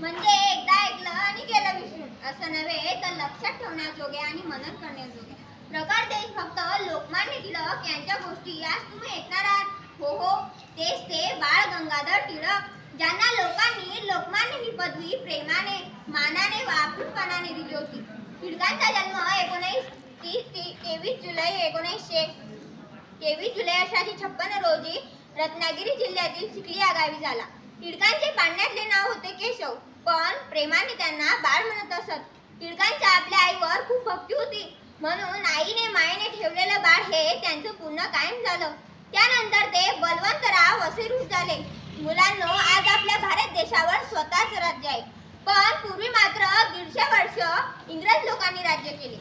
म्हणजे एकदा ऐकलं आणि गेलं विसरून. असं नव्हे तर लक्षात ठेवण्याजोगे आणि मनन करण्याजोगे. प्रकार देशभक्त लोकमान्य टिळक यांच्या गोष्टी. यास तुम्ही ऐकणार आहात. हो हो तेच ते बाळ गंगाधर टिळक ज्यांना लोकांनी लोकमान्य ही पदवी प्रेमाने मानाने व आपुलपणाने दिली होती. टिळकांचा जन्म एकोणीस तीस तेवीस जुलै एकोणीसशे तेवीस जुलै अठराशे छप्पन्न रोजी रत्नागिरी जिल्ह्यातील चिखली या गावी झाला. टिळकांचे पाण्यातले नाव होते केशव. पण प्रेमाने त्यांना बाळ म्हणत असत. टिळकांच्या आपल्या आईवर खूप भक्ती होती. म्हणून आईने मायेने ठेवलेलं बाळ हे त्यांचं पूर्ण कायम झालं. त्यानंतर ते बलवंतराव असे रूप झाले. मुलांनो आज आपल्या भारत देशावर स्वतःच राज्य आहे. पण पूर्वी मात्र दीडशे वर्ष इंग्रज लोकांनी राज्य केले.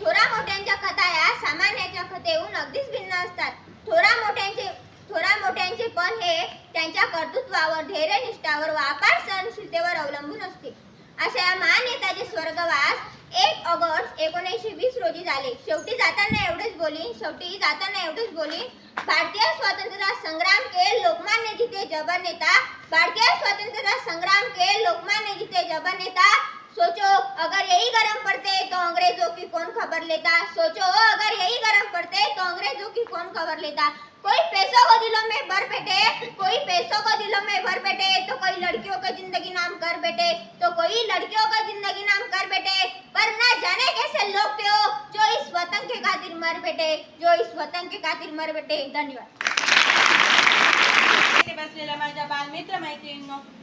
थोरा मोठ्यांच्या कथा या सामान्याच्या कथेहून अगदीच भिन्न असतात. थोरा त्यांच्या कर्तृत्वावर धैर्यनिष्ठावर व अपार सहनशीलतेवर अवलंबून असते. अशा या महान नेत्याचे स्वर्गवास एक ऑगस्ट एकोणीसशे वीस रोजी झाले. शेवटी जाताना एवढेच बोली शेवटी जाताना एवढेच बोली भारतीय स्वतंत्रता संग्राम के लोकमान्य जिथे जबर नेता भारतीय स्वतंत्रता संग्राम के लोकमान्य जिथे जबर नेता सोचो अगर यही गरम पड़ते तो अंग्रेजों की कौन खबर लेता? सोचो अगर यही गरम पड़ते अंग्रेज़ों की कौन खबर लेता कोई पैसों को दिलों में भर बैठे, कोई पैसों को दिलों में भर बैठे तो कोई लड़कियों का ज़िंदगी नाम कर बैठे तो कोई लड़कियों का ज़िंदगी नाम कर बैठे। पर ना जाने कैसे लोग थे हो जो इस वतन के खातिर मर बैठे, जो इस वतन के खातिर मर बैठे। धन्यवाद। बसलेल्या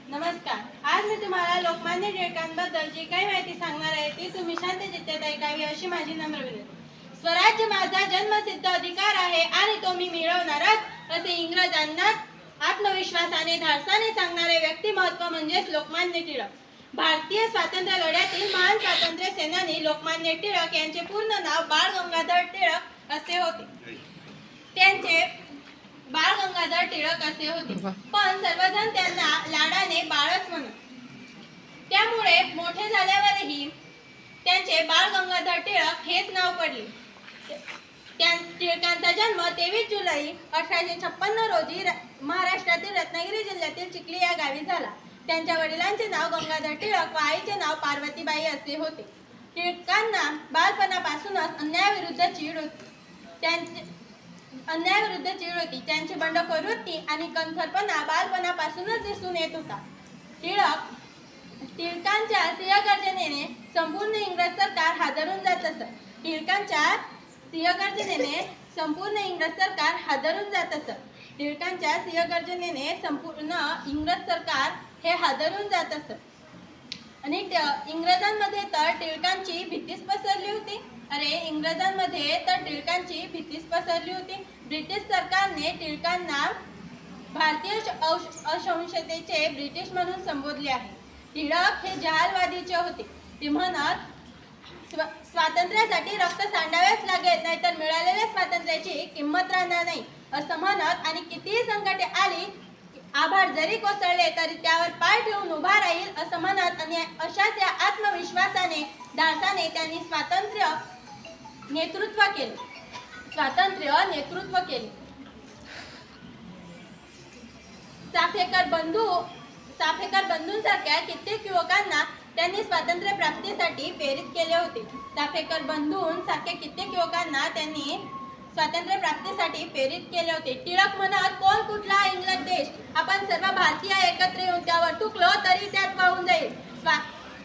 नमस्कार। आज मी तुम्हाला लोकमान्य टिळकांबद्दल जी काही माहिती सांगणार आहे, ती तुम्ही शांत चित्तात ऐकावी अशी माझी नम्र विनंती. स्वराज्य माझा जन्मसिद्ध अधिकार आहे आणि तो मी मिळवणारच असे इंग्रजांना आत्मविश्वासाने धाडसाने सांगणारे व्यक्तिमत्व म्हणजेच लोकमान्य टिळक. भारतीय स्वातंत्र्य लढ्यातील महान स्वातंत्र्य सेनानी लोकमान्य टिळक यांचे पूर्ण नाव बाळ गंगाधर टिळक असे होते. त्यांचे बाळ गंगाधर टिळक असे होते. पण सर्वजण त्यांना लाडाने बाळच म्हणत. त्यामुळे मोठे झाल्यावरही त्यांचे बाळ गंगाधर टिळक हेच नाव पडले. टिळकांचा जन्म तेवीस जुलै अठराशे छप्पन्न रोजी महाराष्ट्रातील रत्नागिरी जिल्ह्यातील चिखली या गावी झाला. त्यांच्या वडिलांचे नाव गंगाधर टिळक व आईचे नाव पार्वतीबाई असे होते. टिळकांना बालपणापासूनच अन्यायाविरुद्ध चीड होती. त्यांचे अन्यायाविरुद्ध चीड होती. त्यांची बंडखोर वृत्ती आणि कणखरपणा बालपणापासूनच दिसून येत होता. टिळक टिळकांच्या सिंहगर्जनेने संपूर्ण इंग्रज सरकार हादरून जात असत. टिळकांच्या सिंहगर्जनेने संपूर्ण इंग्रज सरकार हादरून जात असत. टिळकांच्या सिंहगर्जनेने संपूर्ण इंग्रज सरकार हे हादरून जात असत. आणि इंग्रजांमध्ये तर टिळकांची भीतीच पसरली होती. अरे इंग्रजांमध्ये तर टिळकांची भीतीच पसरली होती. ब्रिटिश सरकारने टिळकांना भारतीय श- असंशतेचे ब्रिटिश म्हणून संबोधले आहे. टिळक हे जहालवादीचे होते. ते म्हणत स्व- स्वातंत्र्यासाठी रक्त सांडावेच लागेल नाहीतर मिळालेल्या स्वातंत्र्याची किंमत राहणार नाही. असं म्हणत आणि कितीही संकटे आली आभार जरी कोसळले तरी त्यावर पाय ठेवून उभा राहील असं म्हणत आणि अशाच या आत्मविश्वासाने धाडसाने त्यांनी स्वातंत्र्य नेतृत्व केले. स्वातंत्र्य नेतृत्व केले. चाफेकर बंधू चाफेकर बंधूंसारख्या कित्येक युवकांना त्यांनी स्वातंत्र्य प्राप्तीसाठी प्रेरित केले होते. चाफेकर बंधूंसारख्या कित्येक युवकांना त्यांनी स्वातंत्र्य प्राप्तीसाठी प्रेरित केले होते. टिळक म्हणत कोण कुठला इंग्लंड देश? आपण सर्व भारतीय एकत्र येऊन त्यावर थुकलो तरी त्यात वाहून जाईल.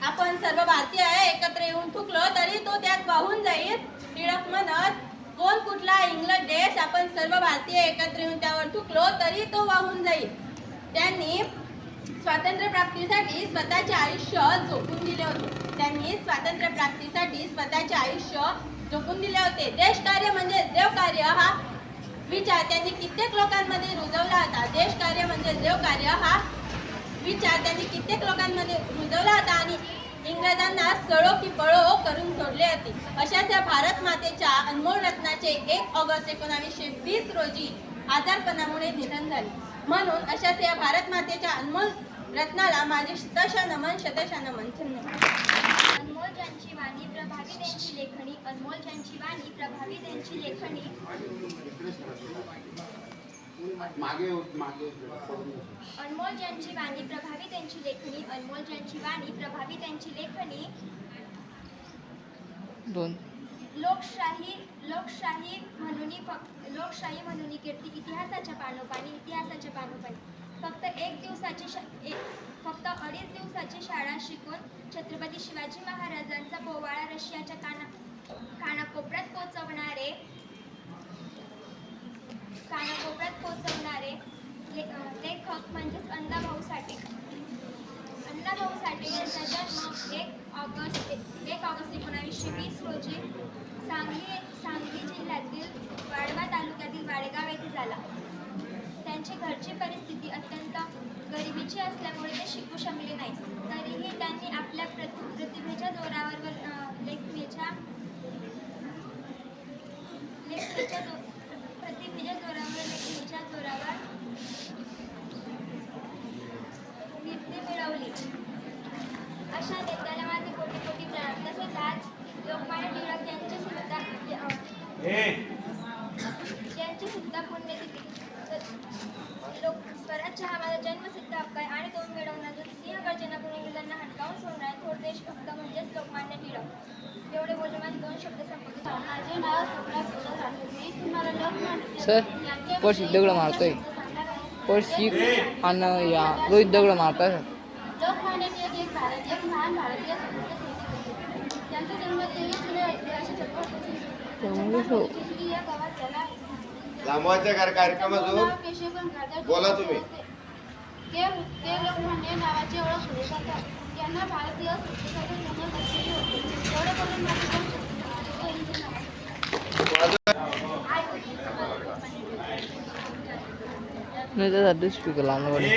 आपण सर्व भारतीय एकत्र येऊन थुकलो तरी तो त्यात वाहून जाईल. टिळक म्हणत कोण कुठला इंग्लंड देश? आपण सर्व भारतीय एकत्र येऊन त्यावर थुकलो तरी तो वाहून जाईल. त्यांनी स्वातंत्र्य प्राप्तीसाठी स्वतःचे आयुष्य झोपून दिले होते. त्यांनी स्वातंत्र्य प्राप्तीसाठी स्वतःचे आयुष्य झोपून दिले होते. देश कार्य म्हणजे देव कार्य हा विचार त्यांनी कित्येक लोकांमध्ये रुजवला होता. देश कार्य म्हणजे देव कार्य हा विचार त्यांनी कित्येक लोकांमध्ये रुजवला होता आणि इंग्रजांना सळो की पळो करून सोडले होते. अशाच या भारत मातेच्या अनमोल रत्नाचे एक ऑगस्ट एकोणावीसशे वीस रोजी आजारपणामुळे निधन झाले. म्हणून अशाच या भारत मातेच्या अनमोल रत्नाला माझे शतशा नमन शतशा नमन धन्यवाद. अनमोल ज्यांची वाणी प्रभावी त्यांची लेखणी अनमोल ज्यांची वाणी प्रभावी त्यांची लेखणी. मागे. अनमोल ज्यांची वाणी प्रभावी त्यांची लेखणी अनमोल ज्यांची वाणी प्रभावी त्यांची लेखणी. दोन. लोकशाही लोकशाही म्हणून फक्त लोकशाही म्हणून कीर्ती इतिहासाच्या पानोपानी इतिहासाच्या पानोपानी फक्त एक दिवसाची शा एक फक्त अडीच दिवसाची शाळा शिकून छत्रपती शिवाजी महाराजांचा पोवाळा रशियाच्या काना कानाकोपऱ्यात पोचवणारे कानाकोपऱ्यात पोचवणारे ले लेखक म्हणजेच अण्णाभाऊ साठे. अण्णाभाऊ साठे यांचा जन्म एक ऑगस्ट एक ऑगस्ट एकोणावीसशे वीस रोजी सांगली सांगली जिल्ह्यातील वाडवा तालुक्यातील वाडेगाव येथे झाला. त्यांची घरची परिस्थिती अत्यंत गरिबीची असल्यामुळे ते शिकू शकले नाही तरीही त्यांनी आपल्या प्रति प्रतिभेच्या जोरावर व, अं, लेखणीच्या लेखणीच्या जो प्रतिभेच्या जोरावर लेखणीच्या जोरावर कीर्ती मिळवली अशा नेत्याला माझे कोटी कोटी प्रणाम तसेच आज लोकमान्य टिळक यांची सुद्धा अं, यांची सुद्धा पुण्यतिथी तर लोक स्वराज्य हा माझा जन्मसिद्ध हक्क आहे आणि तो मिळवण्याचा सिंह गर्जना हटकावून सोडणारे थोर देशभक्त म्हणजेच लोकमान्य टिळक एवढे बोलून माझे दोन शब्द संपत माझे नाव स्वप्ना सुद्धा आहे मी तुम्हाला लोकमान्य सर, दगड मारतोय. सांगणार आणि या रोहित दगड मारतात लोकमान्य टिळक एक भारत महान भारतीय त्यांचा जन्म तेवीस जुलै अठराशे छप्पन त्यामुळे हो. चिखली या गावात झाला लांबवाच्या कार- कार्यक्रमातून केशवपंत गाजर बोला तुम्ही. ते ते लोकमान्य नावाची ओळख पुढे जातात त्यांना भारतीय संस्कृतीसाठी जन्म बसलेली होती एवढं करून माझे दोन शब्द सांगतो. तो हिंदू नाव. आय होती. नाही त्यासाठी स्पीकर लावणं पडेल